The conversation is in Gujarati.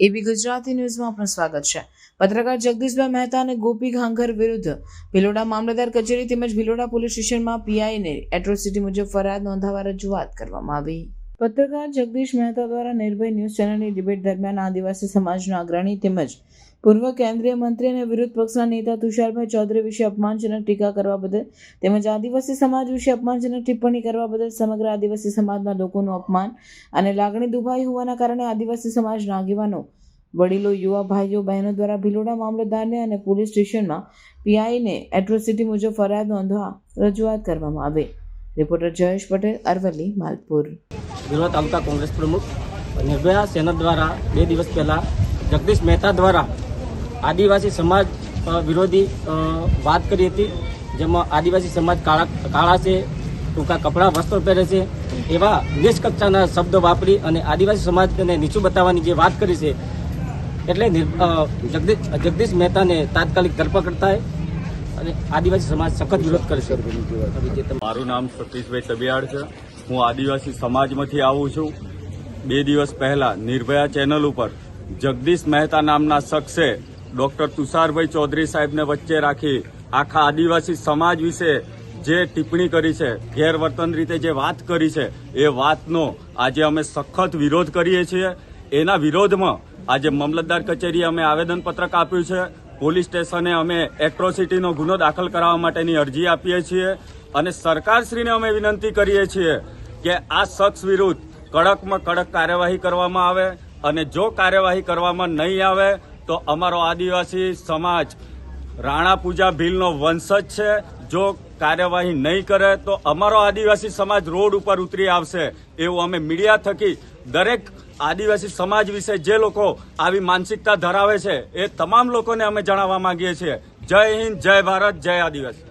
એબી ગુજરાતી ન્યૂઝમાં આપનું સ્વાગત છે. પત્રકાર જગદીશભાઈ મહેતા અને ગોપી ઘાંઘર વિરુદ્ધ ભિલોડા મામલતદાર કચેરી તેમજ ભિલોડા પોલીસ સ્ટેશનમાં પીઆઈને એટ્રોસિટી મુજબ ફરિયાદ નોંધાવવા રજૂઆત કરવામાં આવી. પત્રકાર જગદીશ મહેતા દ્વારા નિર્ભય ન્યૂઝ ચેનલની ડિબેટ દરમિયાન આદિવાસી સમાજના અગ્રણી તેમજ પૂર્વ કેન્દ્રીય મંત્રી અને વિરોધ પક્ષના નેતા તુષારભાઈ ચૌધરી વિશે અપમાનજનક ટીકા કરવા બદલ તેમજ આદિવાસી સમાજ વિશે અપમાનજનક ટિપ્પણી કરવા બદલ સમગ્ર આદિવાસી સમાજના લોકોનું અપમાન અને લાગણી દુભાઈ હોવાના કારણે આદિવાસી સમાજના આગેવાનો, વડીલો, યુવા ભાઈઓ, બહેનો દ્વારા ભિલોડા મામલતદારને અને પોલીસ સ્ટેશનમાં પીઆઈને એટ્રોસિટી મુજબ ફરિયાદ નોંધવા રજૂઆત કરવામાં આવી. રિપોર્ટર જયેશ પટેલ, અરવલ્લી, માલપુર. ભિલોડા તાલુકા કોંગ્રેસ પ્રમુખ નિર્ભયા સેના દ્વારા બે દિવસ પહેલાં જગદીશ મહેતા દ્વારા આદિવાસી સમાજ વિરોધી વાત કરી હતી, જેમાં આદિવાસી સમાજ કાળા કાળા છે, ટૂંકા કપડાં વસ્ત્રો પહેરે છે, એવા દેશ કક્ષાના શબ્દો વાપરી અને આદિવાસી સમાજને નીચું બતાવવાની જે વાત કરી છે, એટલે જગદીશ જગદીશ મહેતાને તાત્કાલિક ધરપકડ થાય અને આદિવાસી સમાજ સખત વિરોધ કરે છે હવે જે તમે- મારું નામ સતીશભાઈ તબિયાડ છે. હું આદિવાસી સમાજમાંથી આવું છું. બે દિવસ પહેલા નિર્ભયા ચેનલ ઉપર જગદીશ મહેતા નામના શખ્સે ડોક્ટર તુષારભાઈ ચૌધરી સાહેબને વચ્ચે રાખી આખા આદિવાસી સમાજ વિશે જે ટિપ્પણી કરી છે, ગેરવર્તન રીતે જે વાત કરી છે, એ વાતનો આજે અમે સખત વિરોધ કરીએ છીએ. એના વિરોધમાં આજે મામલતદાર કચેરીએ અમે આવેદનપત્રક આપ્યું છે. પોલીસ સ્ટેશને અમે એટ્રોસિટીનો ગુનો દાખલ કરાવવા માટેની અરજી આપીએ છીએ અને સરકારશ્રીને અમે વિનંતી કરીએ છીએ કે આ શખ્સ વિરુદ્ધ કડકમાં કડક કાર્યવાહી કરવામાં આવે અને જો કાર્યવાહી કરવામાં નહીં આવે, તો અમારો આદિવાસી સમાજ રાણા પૂજા ભીલનો વંશજ છે. જો કાર્યવાહી નહીં કરે, તો અમારો આદિવાસી સમાજ રોડ ઉપર ઉતરી આવશે એવું અમે મીડિયા થકી દરેક આદિવાસી સમાજ વિશે જે લોકો આવી માનસિકતા ધરાવે છે, એ તમામ લોકોને અમે જણાવવા માંગીએ છીએ. જય હિન્દ, જય ભારત, જય આદિવાસી.